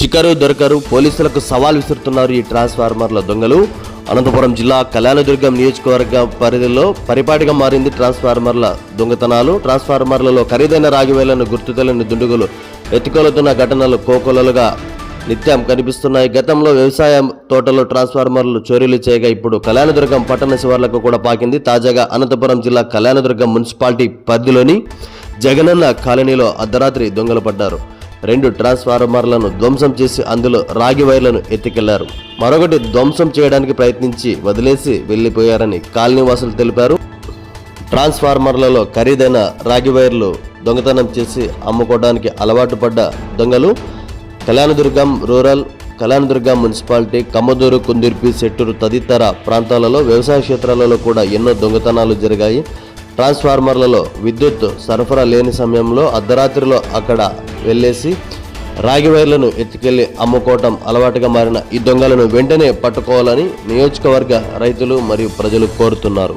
చిక్కరు దొరకరు పోలీసులకు సవాల్ విసురుతున్నారు ఈ ట్రాన్స్ఫార్మర్ల దొంగలు. అనంతపురం జిల్లా కళ్యాణదుర్గం నియోజకవర్గ పరిధిలో పరిపాటిగా మారింది ట్రాన్స్ఫార్మర్ల దొంగతనాలు. ట్రాన్స్ఫార్మర్లలో ఖరీదైన రాగివేలను గుర్తు తెలియని దుండుగులు ఎత్తుకొలుతున్న ఘటనలు కోకొలలుగా నిత్యం కనిపిస్తున్నాయి. గతంలో వ్యవసాయ తోటలో ట్రాన్స్ఫార్మర్లు చోరీలు చేయగా ఇప్పుడు కళ్యాణదుర్గం పట్టణ శివార్లకు కూడా పాకింది. తాజాగా అనంతపురం జిల్లా కళ్యాణదుర్గం మున్సిపాలిటీ పరిధిలోని జగనన్న కాలనీలో అర్ధరాత్రి దొంగలు పడ్డారు. రెండు ట్రాన్స్ఫార్మర్లను ధ్వంసం చేసి అందులో రాగి వైర్లను ఎత్తికెళ్ళారు. మరొకటి ధ్వంసం చేయడానికి ప్రయత్నించి వదిలేసి వెళ్ళిపోయారని కాలనీవాసులు తెలిపారు. ట్రాన్స్ఫార్మర్లలో ఖరీదైన రాగి వైర్లు దొంగతనం చేసి అమ్ముకోవడానికి అలవాటు పడ్డ దొంగలు కళ్యాణదుర్గం రూరల్ కళ్యాణదుర్గం మున్సిపాలిటీ కమ్మదూరు కుందిర్పి సెట్టూరు తదితర ప్రాంతాలలో వ్యవసాయ క్షేత్రాలలో కూడా ఎన్నో దొంగతనాలు జరిగాయి. ట్రాన్స్ఫార్మర్లలో విద్యుత్ సరఫరా లేని సమయంలో అర్ధరాత్రిలో అక్కడ వెళ్ళేసి రాగి వైర్లను ఎత్తుకెళ్ళి అమ్ముకోవటం అలవాటుగా మారిన ఈ దొంగలను వెంటనే పట్టుకోవాలని నియోజకవర్గ రైతులు మరియు ప్రజలు కోరుతున్నారు.